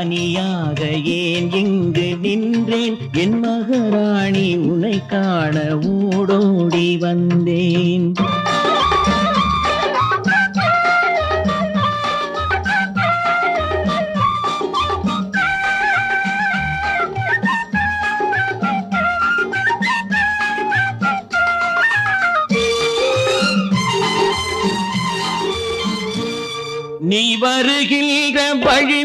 மலரோடு தனியாக ஏன் இங்கு நின்றேன்? என் மகராணி உனை காண ஓடோடி வந்தேன். நீ வருகின்ற வழி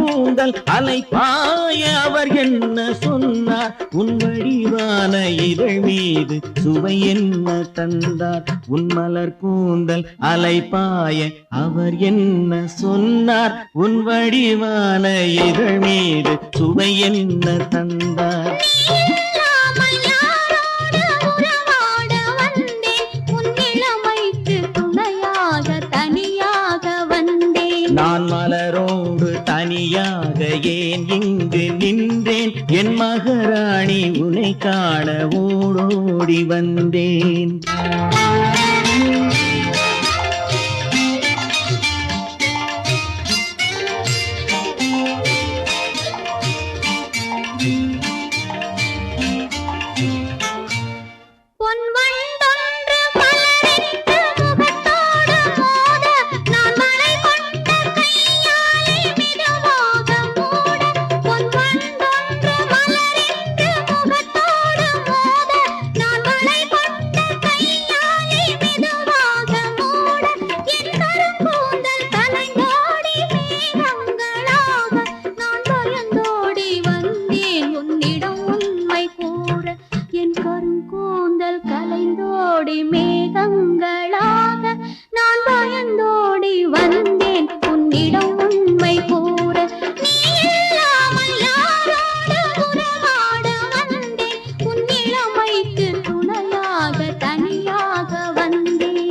மலர் கூந்தல் அலை பாய அவர் என்ன சொன்னார்? உன் வடிவான இதழ் மீது சுவை என்ன தந்தார்? உன் மலர் கூந்தல் அலை பாய அவர் என்ன சொன்னார்? உன் வடிவான இதழ் மீது சுவை என்ன தந்தார்? நான் மலரோடு தனியாக ஏன் இங்கு நின்றேன்? என் மகராணி உனை காண ஓடோடி வந்தேன்.